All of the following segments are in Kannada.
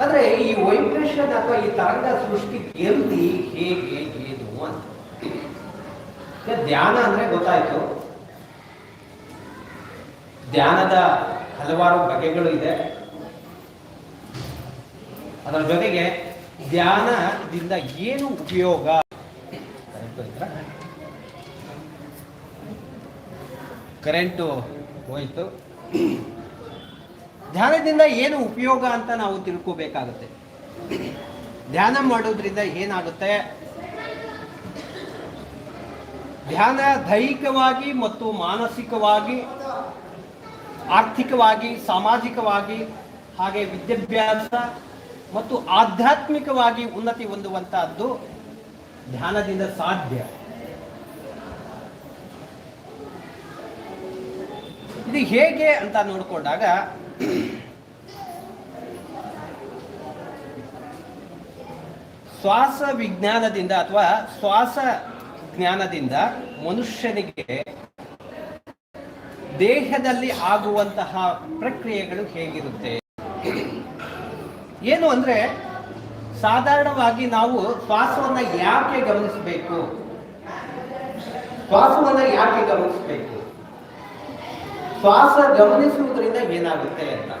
ಅಂದ್ರೆ ಈ ವೈಬ್ರೇಷನ್ ಅಥವಾ ಈ ತರಂಗ ಸೃಷ್ಟಿ ಎಲ್ಲಿ ಹೇಗೆ ಏನು ಅಂತ. ಧ್ಯಾನ ಅಂದ್ರೆ ಗೊತ್ತಾಯ್ತು. ಧ್ಯಾನದ ಹಲವಾರು ಬಗೆಗಳು ಇದೆ. ಅದರ ಜೊತೆಗೆ ಧ್ಯಾನದಿಂದ ಏನು ಉಪಯೋಗ? ಕರೆಂಟು ಹೋಯ್ತು. ಧ್ಯಾನದಿಂದ ಏನು ಉಪಯೋಗ ಅಂತ ನಾವು ತಿಳ್ಕೋಬೇಕಾಗುತ್ತೆ. ಧ್ಯಾನ ಮಾಡೋದ್ರಿಂದ ಏನಾಗುತ್ತೆ? ಧ್ಯಾನ ದೈಹಿಕವಾಗಿ ಮತ್ತು ಮಾನಸಿಕವಾಗಿ, ಆರ್ಥಿಕವಾಗಿ, ಸಾಮಾಜಿಕವಾಗಿ, ಹಾಗೆ ವಿದ್ಯಾಭ್ಯಾಸ ಮತ್ತು ಆಧ್ಯಾತ್ಮಿಕವಾಗಿ ಉನ್ನತಿ ಹೊಂದುವಂತಹದ್ದು ಧ್ಯಾನದಿಂದ ಸಾಧ್ಯ. ಇದು ಹೇಗೆ ಅಂತ ನೋಡಿಕೊಂಡಾಗ ಶ್ವಾಸ ವಿಜ್ಞಾನದಿಂದ ಅಥವಾ ಶ್ವಾಸ ಜ್ಞಾನದಿಂದ ಮನುಷ್ಯನಿಗೆ ದೇಹದಲ್ಲಿ ಆಗುವಂತಹ ಪ್ರಕ್ರಿಯೆಗಳು ಹೇಗಿರುತ್ತೆ? ಏನು ಅಂದ್ರೆ ಸಾಧಾರಣವಾಗಿ ನಾವು ಶ್ವಾಸವನ್ನ ಯಾಕೆ ಗಮನಿಸಬೇಕು? ಶ್ವಾಸವನ್ನ ಯಾಕೆ ಗಮನಿಸಬೇಕು? ಶ್ವಾಸ ಗಮನಿಸುವುದರಿಂದ ಏನಾಗುತ್ತೆ ಅಂತ.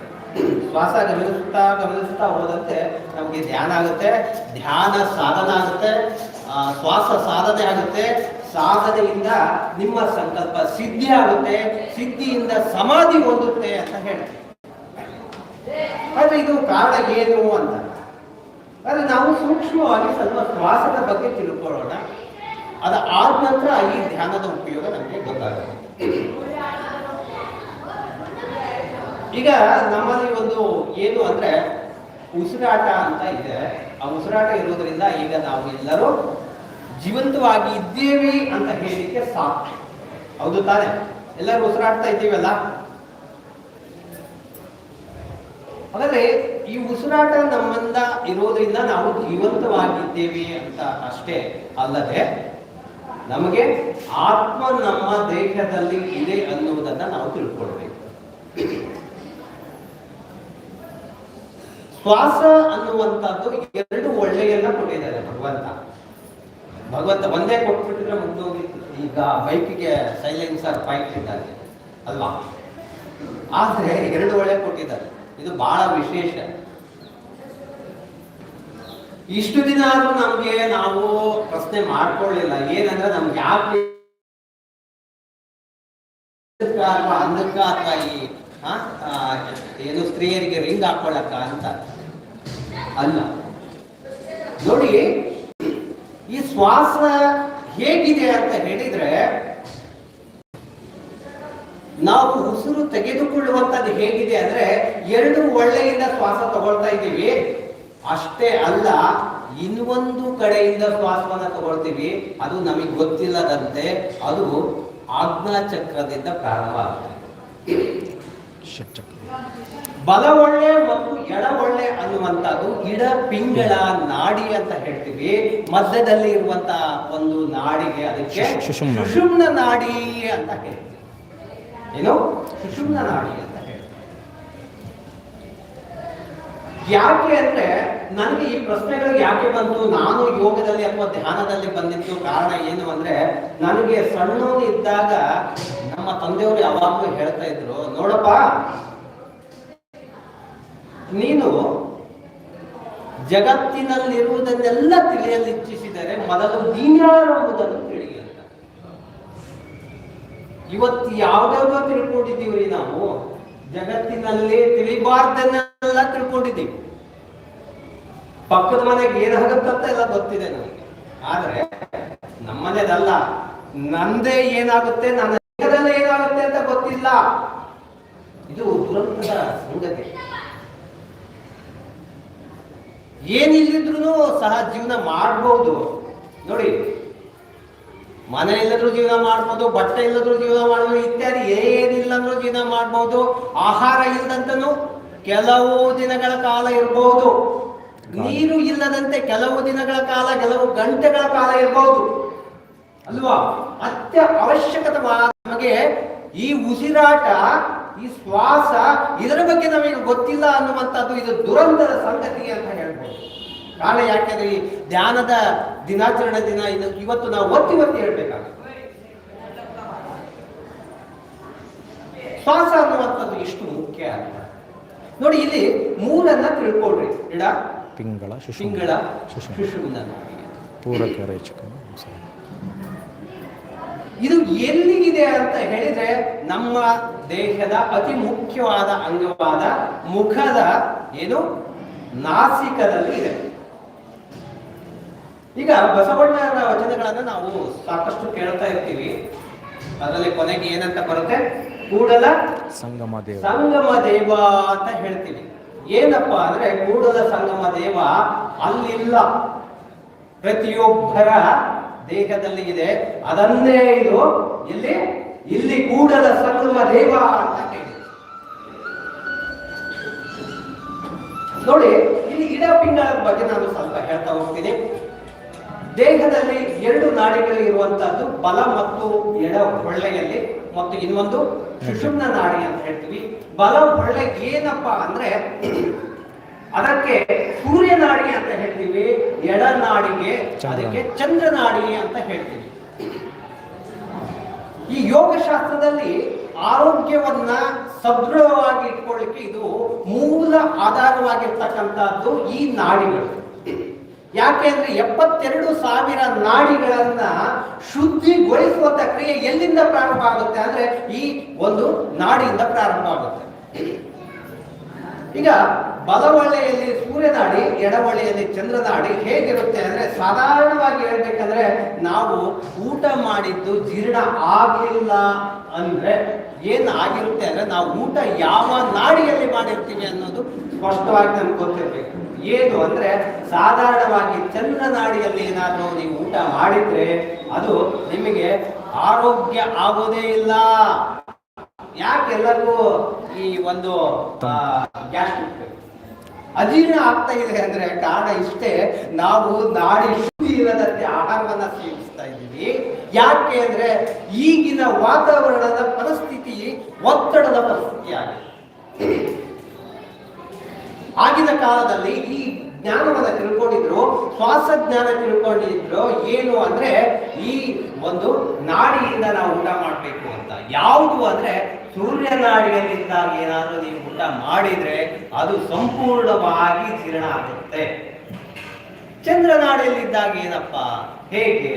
ಶ್ವಾಸ ಗಮನಿಸುತ್ತಾ ಗಮನಿಸುತ್ತಾ ಹೋದಂತೆ ನಮಗೆ ಧ್ಯಾನ ಆಗುತ್ತೆ, ಧ್ಯಾನ ಸಾಧನ ಆಗುತ್ತೆ ಶ್ವಾಸ ಸಾಧನೆ ಆಗುತ್ತೆ. ಸಾಧನೆಯಿಂದ ನಿಮ್ಮ ಸಂಕಲ್ಪ ಸಿದ್ಧಿ ಆಗುತ್ತೆ, ಸಿದ್ಧಿಯಿಂದ ಸಮಾಧಿ ಹೊಂದುತ್ತೆ ಅಂತ ಹೇಳ್ತೀವಿ. ಆದ್ರೆ ಇದು ಕಾರಣ ಏನು ಅಂತ. ಆದ್ರೆ ನಾವು ಸೂಕ್ಷ್ಮವಾಗಿ ಸ್ವಲ್ಪ ಶ್ವಾಸದ ಬಗ್ಗೆ ತಿಳ್ಕೊಳ್ಳೋಣ. ಅದ ಆದ ನಂತರ ಈ ಧ್ಯಾನದ ಉಪಯೋಗ ನಮಗೆ ಗೊತ್ತಾಗುತ್ತೆ. ಈಗ ನಮ್ಮಲ್ಲಿ ಒಂದು ಏನು ಅಂದ್ರೆ ಉಸಿರಾಟ ಅಂತ ಇದೆ. ಆ ಉಸಿರಾಟ ಇರೋದ್ರಿಂದ ಈಗ ನಾವು ಎಲ್ಲರೂ ಜೀವಂತವಾಗಿ ಇದ್ದೇವೆ ಅಂತ ಹೇಳಲಿಕ್ಕೆ ಸಾಕು ಹೌದು ತಾನೆ? ಎಲ್ಲರೂ ಉಸಿರಾಡ್ತಾ ಇದ್ದೀವಲ್ಲ? ಹಾಗಾದ್ರೆ ಈ ಉಸಿರಾಟ ನಮ್ಮಿಂದ ಇರೋದ್ರಿಂದ ನಾವು ಜೀವಂತವಾಗಿದ್ದೇವೆ ಅಂತ ಅಷ್ಟೇ ಅಲ್ಲದೆ ನಮಗೆ ಆತ್ಮ ನಮ್ಮ ದೇಹದಲ್ಲಿ ಇದೆ ಅನ್ನುವುದನ್ನ ನಾವು ತಿಳ್ಕೊಳ್ಬೇಕು. ಶ್ವಾಸ ಅನ್ನುವಂಥದ್ದು ಎರಡು ಒಳ್ಳೆಯನ್ನ ಕೊಟ್ಟಿದ್ದಾರೆ ಭಗವಂತ. ಭಗವಂತ ಒಂದೇ ಕೊಟ್ಬಿಟ್ಟಿದ್ರೆ ಮುಗ್ದೋಗಿತ್ತು. ಈಗ ಬೈಕಿಗೆ ಸೈಲೆನ್ಸರ್ ಇದ್ದಾರೆ. ಅಲ್ವಾ? ಆದ್ರೆ ಎರಡು ಒಳ್ಳೆ ಕೊಟ್ಟಿದ್ದಾರೆ. ಇದು ಬಹಳ ವಿಶೇಷ. ಇಷ್ಟು ದಿನ ಆದ್ರೂ ನಮ್ಗೆ ನಾವು ಪ್ರಶ್ನೆ ಮಾಡ್ಕೊಳ್ಳಿಲ್ಲ. ಏನಂದ್ರೆ ನಮ್ಗೆ ಯಾಕೆ ಅಥವಾ ಅಂದಕ್ಕ ಅಥವಾ ಈ ಏನು ಸ್ತ್ರೀಯರಿಗೆ ರಿಂಗ್ ಹಾಕೊಳ್ಳಕ್ಕ ಅಂತ. ಅಲ್ಲ. ನೋಡಿ, ಈ ಶ್ವಾಸ ಹೇಗಿದೆ ಅಂತ ಹೇಳಿದ್ರೆ, ನಾವು ಉಸಿರು ತೆಗೆದುಕೊಳ್ಳುವಂತದ್ದು ಹೇಗಿದೆ ಅಂದ್ರೆ ಎರಡು ಒಳ್ಳೆಯಿಂದ ಶ್ವಾಸ ತಗೊಳ್ತಾ ಇದ್ದೀವಿ. ಅಷ್ಟೇ ಅಲ್ಲ, ಇನ್ನೊಂದು ಕಡೆಯಿಂದ ಶ್ವಾಸವನ್ನ ತಗೊಳ್ತೀವಿ. ಅದು ನಮಗೆ ಗೊತ್ತಿಲ್ಲದಂತೆ ಅದು ಆಜ್ಞಾ ಚಕ್ರದಿಂದ ಪ್ರಾರಂಭ ಆಗುತ್ತೆ. ಬಲ ಒಳ್ಳೆ ಮತ್ತು ಎಡ ಒಳ್ಳೆ ಅನ್ನುವಂಥದ್ದು ಇಡ ಪಿಂಗಳ ನಾಡಿ ಅಂತ ಹೇಳ್ತೀವಿ. ಮಧ್ಯದಲ್ಲಿ ಇರುವಂತಹ ಒಂದು ನಾಡಿಗೆ ಅದಕ್ಕೆ ಸುಷುಮ್ನ. ನಾಡಿ. ಅಂತ ಹೇಳ್ತೀವಿ. ಏನು? ಸುಷುಮ್ನ ನಾಡಿ ಅಂತ ಹೇಳ್ತೀವಿ. ಯಾಕೆ ಅಂದ್ರೆ ನನಗೆ ಈ ಪ್ರಶ್ನೆಗಳು ಯಾಕೆ ಬಂತು? ನಾನು ಯೋಗದಲ್ಲಿ ಅಥವಾ ಧ್ಯಾನದಲ್ಲಿ ಬಂದಿತ್ತು ಕಾರಣ ಏನು ಅಂದ್ರೆ ನನಗೆ ಸಣ್ಣವನು ಇದ್ದಾಗ ನಮ್ಮ ತಂದೆಯವರು ಯಾವಾಗಲೂ ಹೇಳ್ತಾ ಇದ್ರು ನೋಡಪ್ಪ ನೀನು ಜಗತ್ತಿನಲ್ಲಿರುವುದನ್ನೆಲ್ಲ ತಿಳಿಯಲು ಇಚ್ಛಿಸಿದರೆ ಮೊದಲು ನೀನ್ಯಾರೆಂಬುದನ್ನು ತಿಳಿ ಅಂತ. ಇವತ್ತು ಯಾವ್ದಾವ ತಿಳ್ಕೊಂಡಿದ್ದೀವಿ ನಾವು? ಜಗತ್ತಿನಲ್ಲಿ ತಿಳಿಬಾರ್ದನ್ನೆಲ್ಲ ತಿಳ್ಕೊಂಡಿದ್ದೀವಿ. ಪಕ್ಕದ ಮನೆಗೆ ಏನಾಗುತ್ತಂತ ಎಲ್ಲ ಗೊತ್ತಿದೆ ನಮಗೆ. ಆದ್ರೆ ನಮ್ಮನೇದಲ್ಲ, ನಂದೇ ಏನಾಗುತ್ತೆ, ನನ್ನ ಏನಾಗುತ್ತೆ ಅಂತ ಗೊತ್ತಿಲ್ಲ. ಇದು ದುರಂತದ ಸಂಗತಿ. ಏನಿಲ್ಲಿದ್ರು ಸಹ ಜೀವನ ಮಾಡ್ಬೋದು. ನೋಡಿ, ಮನೆ ಇಲ್ಲದ್ರೂ ಜೀವನ ಮಾಡ್ಬೋದು, ಬಟ್ಟೆ ಇಲ್ಲದ್ರೂ ಜೀವನ ಮಾಡ್ಬೋದು, ಇತ್ಯಾದಿ ಏನಿಲ್ಲ ಅಂದ್ರೂ ಜೀವನ ಮಾಡ್ಬೋದು, ಆಹಾರ ಇಲ್ಲದಂತನು ಕೆಲವು ದಿನಗಳ ಕಾಲ ಇರಬಹುದು ನೀರು ಇಲ್ಲದಂತೆ ಕೆಲವು ದಿನಗಳ ಕಾಲ, ಕೆಲವು ಗಂಟೆಗಳ ಕಾಲ ಇರಬಹುದು ಅಲ್ವಾ? ಅತ್ಯ ಅವಶ್ಯಕತವಾದ ನಮಗೆ ಈ ಉಸಿರಾಟ ಈ ಶ್ವಾಸ ಇದರ ಬಗ್ಗೆ ನಮಗೆ ಗೊತ್ತಿಲ್ಲ ಅನ್ನುವಂಥದ್ದು ಇದು ದುರಂತದ ಸಂಗತಿ ಅಂತ ಹೇಳ್ಬೋದು. ಕಾರಣ ಯಾಕೆಂದ್ರೆ ಈ ಧ್ಯಾನದ ದಿನಾಚರಣೆ ದಿನ ಇದು ಇವತ್ತು ನಾವು ಒತ್ತಿ ಒತ್ತಿ ಹೇಳ್ಬೇಕಾಗುತ್ತೆ. ಶ್ವಾಸ ಅನ್ನುವಂಥದ್ದು ಇಷ್ಟು ಮುಖ್ಯ ಅಂತ ನೋಡಿ ಇಲ್ಲಿ ಮೂರನ್ನ ತಿಳ್ಕೊಳ್ರಿ. ಇಡ ಪಿಂಗಳ ಶಿಶು ತಿಂಗಳ ಶಿಶು ಶಿಶುವಿನ ಪೂರಕ ರೇಚಕ. ಇದು ಎಲ್ಲಿಗಿದೆ ಅಂತ ಹೇಳಿದ್ರೆ ನಮ್ಮ ದೇಹದ ಅತಿ ಮುಖ್ಯವಾದ ಅಂಗವಾದ ಮುಖದ ಏನು? ನಾಸಿಕದಲ್ಲಿ ಇದೆ. ಈಗ ಬಸವಣ್ಣರ ವಚನಗಳನ್ನ ನಾವು ಸಾಕಷ್ಟು ಕೇಳ್ತಾ ಇರ್ತೀವಿ. ಅದರಲ್ಲಿ ಕೊನೆಗೆ ಏನಂತ ಬರುತ್ತೆ? ಕೂಡಲ ಸಂಗಮ ದೇವ. ಸಂಗಮ ದೇವ ಅಂತ ಹೇಳ್ತೀವಿ. ಏನಪ್ಪ ಅಂದ್ರೆ ಕೂಡಲ ಸಂಗಮ ದೇವ ಅಲ್ಲಿಲ್ಲ. ಪ್ರತಿಯೊಬ್ಬರ ದೇಹದಲ್ಲಿ ಇದೆ. ಅದನ್ನೇ ಇದು ಇಲ್ಲಿ ಇಲ್ಲಿ ಕೂಡದ ಸರ್ವ ದೇವ ನೋಡಿ, ಇಲ್ಲಿ ಇಡಪಿಂಗಳದ ಬಗ್ಗೆ ನಾನು ಸ್ವಲ್ಪ ಹೇಳ್ತಾ ಹೋಗ್ತೀನಿ. ದೇಹದಲ್ಲಿ ಎರಡು ನಾಡಿಗಳು ಇರುವಂತಹದ್ದು ಬಲ ಮತ್ತು ಎಡ ಹೊಳ್ಳೆಯಲ್ಲಿ ಮತ್ತು ಇನ್ನೊಂದು ಸುಷುಮ್ನ ನಾಡಿ ಅಂತ ಹೇಳ್ತೀವಿ. ಬಲ ಹೊಳ್ಳೆ ಏನಪ್ಪ ಅಂದ್ರೆ ಅದಕ್ಕೆ ಸೂರ್ಯ ನಾಡಿ ಅಂತ ಹೇಳ್ತೀವಿ ಎಡ ನಾಡಿಗೆ ಅದಕ್ಕೆ ಚಂದ್ರ ನಾಡಿ ಅಂತ ಹೇಳ್ತೀವಿ. ಈ ಯೋಗಶಾಸ್ತ್ರದಲ್ಲಿ ಆರೋಗ್ಯವನ್ನ ಸದೃಢವಾಗಿ ಇಟ್ಕೊಳ್ಳಿಕ್ಕೆ ಇದು ಮೂಲ ಆಧಾರವಾಗಿರ್ತಕ್ಕಂಥದ್ದು ಈ ನಾಡಿಗಳು. ಯಾಕೆ ಅಂದ್ರೆ ಎಪ್ಪತ್ತೆರಡು ಸಾವಿರ ನಾಡಿಗಳನ್ನ ಶುದ್ಧಿಗೊಳಿಸುವಂತ ಕ್ರಿಯೆ ಎಲ್ಲಿಂದ ಪ್ರಾರಂಭ ಆಗುತ್ತೆ ಅಂದ್ರೆ ಈ ಒಂದು ನಾಡಿಯಿಂದ ಪ್ರಾರಂಭ ಆಗುತ್ತೆ. ಈಗ ಬಲವಳ್ಳೆಯಲ್ಲಿ ಸೂರ್ಯನಾಡಿ ಎಡವಳ್ಳೆಯಲ್ಲಿ ಚಂದ್ರನಾಡಿ ಹೇಗಿರುತ್ತೆ ಅಂದ್ರೆ ಸಾಧಾರಣವಾಗಿ ಹೇಳ್ಬೇಕಂದ್ರೆ ನಾವು ಊಟ ಮಾಡಿದ್ದು ಜೀರ್ಣ ಆಗಲಿಲ್ಲ ಅಂದ್ರೆ ಏನ್ ಆಗಿರುತ್ತೆ ಅಂದ್ರೆ ನಾವು ಊಟ ಯಾವ ನಾಡಿಯಲ್ಲಿ ಮಾಡಿರ್ತೀವಿ ಅನ್ನೋದು ಸ್ಪಷ್ಟವಾಗಿ ನಮ್ಗೆ ಗೊತ್ತಿರ್ಬೇಕು. ಏನು ಅಂದ್ರೆ ಸಾಧಾರಣವಾಗಿ ಚಂದ್ರನಾಡಿಯಲ್ಲಿ ಏನಾದರೂ ನೀವು ಊಟ ಮಾಡಿದ್ರೆ ಅದು ನಿಮಗೆ ಆರೋಗ್ಯ ಆಗೋದೇ ಇಲ್ಲ. ಯಾಕೆಲ್ಲರಿಗೂ ಈ ಒಂದು ಗ್ಯಾಸ್ಟ್ರಿಕ್ ಅಜೀರ್ಣ ಆಗ್ತಾ ಇದೆ ಅಂದ್ರೆ ಕಾರಣ ಇಷ್ಟೇ, ನಾವು ನಾಡಿ ಶುದ್ಧಿ ಇಲ್ಲದಂತೆ ಆಹಾರವನ್ನ ಸೇವಿಸ್ತಾ ಇದ್ದೀವಿ. ಯಾಕೆ ಅಂದ್ರೆ ಈಗಿನ ವಾತಾವರಣದ ಪರಿಸ್ಥಿತಿ ಒತ್ತಡದ ಪರಿಸ್ಥಿತಿ ಆಗಿದೆ. ಆಗಿನ ಕಾಲದಲ್ಲಿ ಈ ಜ್ಞಾನವನ್ನ ತಿಳ್ಕೊಂಡಿದ್ರು ಶ್ವಾಸ ಜ್ಞಾನ ತಿಳ್ಕೊಂಡಿದ್ರು, ಏನು ಅಂದ್ರೆ ಈ ಒಂದು ನಾಡಿಯಿಂದ ನಾವು ಊಟ ಮಾಡಬೇಕು ಅಂತ. ಯಾವುದು ಅಂದ್ರೆ ಸೂರ್ಯ ನಾಡಿಯಲ್ಲಿದ್ದಾಗ ಏನಾದರೂ ನೀವು ಊಟ ಮಾಡಿದ್ರೆ ಅದು ಸಂಪೂರ್ಣವಾಗಿ ಜೀರ್ಣ ಆಗುತ್ತೆ. ಚಂದ್ರನಾಡಿಯಲ್ಲಿದ್ದಾಗ ಏನಪ್ಪ? ಹೇಗೆ?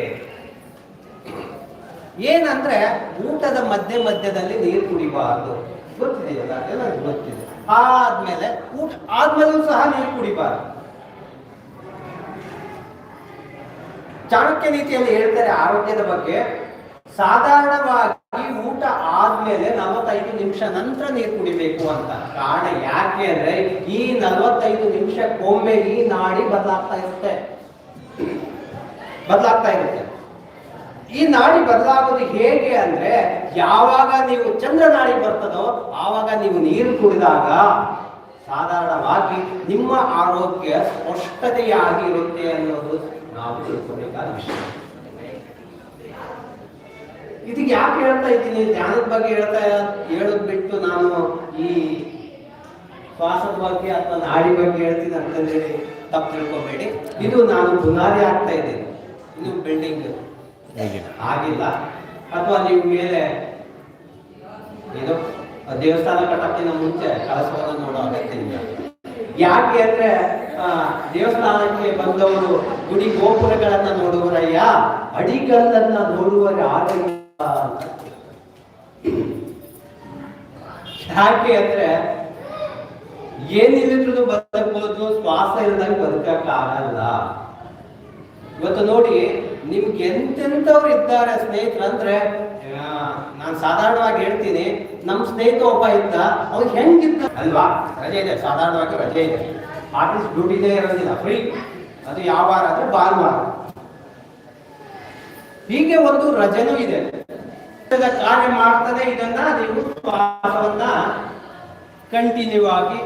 ಏನಂದ್ರೆ ಊಟದ ಮಧ್ಯ ಮಧ್ಯದಲ್ಲಿ ನೀರು ಕುಡಿಬಾರ್ದು. ಗೊತ್ತಿದೆಯಲ್ಲ? ಎಲ್ಲರಿಗೂ ಗೊತ್ತಿದೆ. ಆದ್ಮೇಲೆ ಊಟ ಆದ್ಮೇಲೂ ಸಹ ನೀರು ಕುಡಿಬಾರ್ದು. ಚಾಣಕ್ಯ ನೀತಿಯಲ್ಲಿ ಹೇಳ್ತಾರೆ ಆರೋಗ್ಯದ ಬಗ್ಗೆ. ಸಾಧಾರಣವಾಗಿ ಊಟ ಆದ್ಮೇಲೆ ನಲವತ್ತೈದು ನಿಮಿಷ ನಂತರ ನೀರು ಕುಡಿಬೇಕು ಅಂತ. ಕಾರಣ ಯಾಕೆ ಅಂದ್ರೆ ಈ ನಲವತ್ತೈದು ನಿಮಿಷಕ್ಕೊಮ್ಮೆ ಈ ನಾಡಿ ಬದಲಾಗ್ತಾ ಇರುತ್ತೆ. ಬದಲಾಗ್ತಾ ಇರುತ್ತೆ. ಈ ನಾಡಿ ಬದಲಾಗೋದು ಹೇಗೆ ಅಂದ್ರೆ ಯಾವಾಗ ನೀವು ಚಂದ್ರ ನಾಡಿ ಬರ್ತದೋ ಆವಾಗ ನೀವು ನೀರು ಕುಡಿದಾಗ ಸಾಧಾರಣವಾಗಿ ನಿಮ್ಮ ಆರೋಗ್ಯ ಸ್ಪಷ್ಟತೆಯಾಗಿರುತ್ತೆ ಅನ್ನೋದು ನಾವು ತಿಳ್ಕೊಬೇಕಾದ ವಿಷಯ. ಇದಕ್ಕೆ ಯಾಕೆ ಹೇಳ್ತಾ ಇದ್ದೀನಿ? ಧ್ಯಾನದ ಬಗ್ಗೆ ಹೇಳ್ತಾ ಹೇಳೋದ್ ಬಿಟ್ಟು ನಾನು ಈ ಶ್ವಾಸದ ಬಗ್ಗೆ ಅಥವಾ ನಾಡಿ ಬಗ್ಗೆ ಹೇಳ್ತೀನಿ ಹೇಳಿ ತಪ್ಪು ತಿಳ್ಕೊಬೇಡಿ. ಇದು ನಾನು ಬುನಾದಿ ಆಗ್ತಾ ಇದ್ದೀನಿ. ಇದು ಬಿಲ್ಡಿಂಗ್ ಆಗಿಲ್ಲ. ಅಥವಾ ನೀವು ಮೇಲೆ ಇದು ದೇವಸ್ಥಾನ ಕಟ್ಟಕ್ಕಿಂತ ಮುಂಚೆ ಕಳಸವನ್ನು ನೋಡೋ ಅಗತ್ಯ ಯಾಕೆ ಅಂದ್ರೆ ಆ, ದೇವಸ್ಥಾನಕ್ಕೆ ಬಂದವರು ಗುಡಿ ಗೋಪುರಗಳನ್ನ ನೋಡುವರಯ್ಯ ಅಡಿಗಲ್ಲನ್ನ ನೋಡುವರ ಅಂತ. ಯಾಕೆ ಅಂದ್ರೆ ಏನಿಲ್ಲದ್ರೂ ಬದುಕಬಹುದು ಶ್ವಾಸ ಇಲ್ಲದಂಗೆ ಬದುಕಕ್ಕೆ ಆಗಲ್ಲ. ಇವತ್ತು ನೋಡಿ, ನಿಮ್ಗೆ ಎಂತೆಂಥವ್ರು ಇದ್ದಾರೆ ಸ್ನೇಹಿತರು ಅಂದ್ರೆ ನಾನು ಸಾಧಾರಣವಾಗಿ ಹೇಳ್ತೀನಿ ನಮ್ಮ ಸ್ನೇಹಿತ ಒಬ್ಬ ಇದ್ದ, ಅವ್ನು ಹೆಂಗಿದ್ದ? ಅಲ್ವಾ? ರಜೆ ಇದೆ, ಸಾಧಾರಣವಾಗಿ ರಜೆ ಇದೆ. ಆಫೀಸ್ ಡ್ಯೂಟಿನೇ ಇರೋದಿಲ್ಲ ಫ್ರೀ ಅದು ಯಾವ ವಾರ ಅಂದ್ರೆ ಭಾನುವಾರ. ಹೀಗೆ ಒಂದು ರಜನೂ ಇದೆ. ಕಾರ್ಯ ಮಾಡ್ತದೆ ಇದನ್ನ ನೀವು ಪಾಠವನ್ನ ಕಂಟಿನ್ಯೂ ಆಗಿ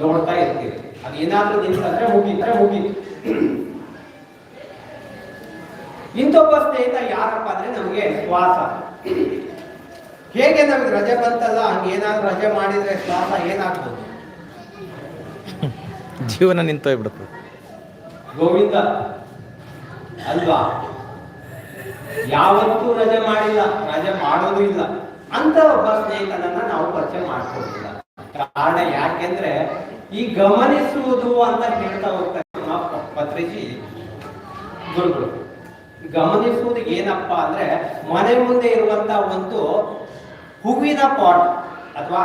ನೋಡ್ತಾ ಇರ್ತೀರಿ. ಅದು ಏನಾದ್ರೂ ನಿಲ್ತಂದ್ರೆ ಹೋಗಿದ್ರೆ ಹೋಗಿ ಇಂಥೊಬ್ಬ ಸ್ನೇಹಿತ ಯಾರಪ್ಪ ಅಂದ್ರೆ ನಮಗೆ ಶ್ವಾಸ. ಹೇಗೆ ನಮಗೆ ರಜೆ ಬಂತಲ್ಲ ಹಂಗೆ ಏನಾದ್ರೂ ರಜೆ ಮಾಡಿದ್ರೆ ಶ್ವಾಸ ಏನಾಗ್ಬೋದು? ಜೀವನ ನಿಂತೋಗ್ಬಿಡುತ್ತೆ ಗೋವಿಂದ ಅಲ್ವಾ? ಯಾವತ್ತೂ ರಜೆ ಮಾಡಿಲ್ಲ, ರಜೆ ಮಾಡೋದು ಇಲ್ಲ. ಅಂತ ಒಬ್ಬ ಸ್ನೇಹಿತನನ್ನ ನಾವು ಪರಿಚಯ ಮಾಡ್ಕೊಳ್ತಿಲ್ಲ ಕಾರಣ ಯಾಕೆಂದ್ರೆ ಈ ಗಮನಿಸುವುದು ಅಂತ ಹೇಳ್ತಾ ಹೋಗ್ತಾರೆ ನಮ್ಮ ಪ- ಪತ್ರಿಜಿ ಗುರುಗಳು. ಗಮನಿಸುವುದು ಏನಪ್ಪಾ ಅಂದ್ರೆ ಮನೆ ಮುಂದೆ ಇರುವಂತ ಒಂದು ಹೂವಿನ ಪಾಟ್ ಅಥವಾ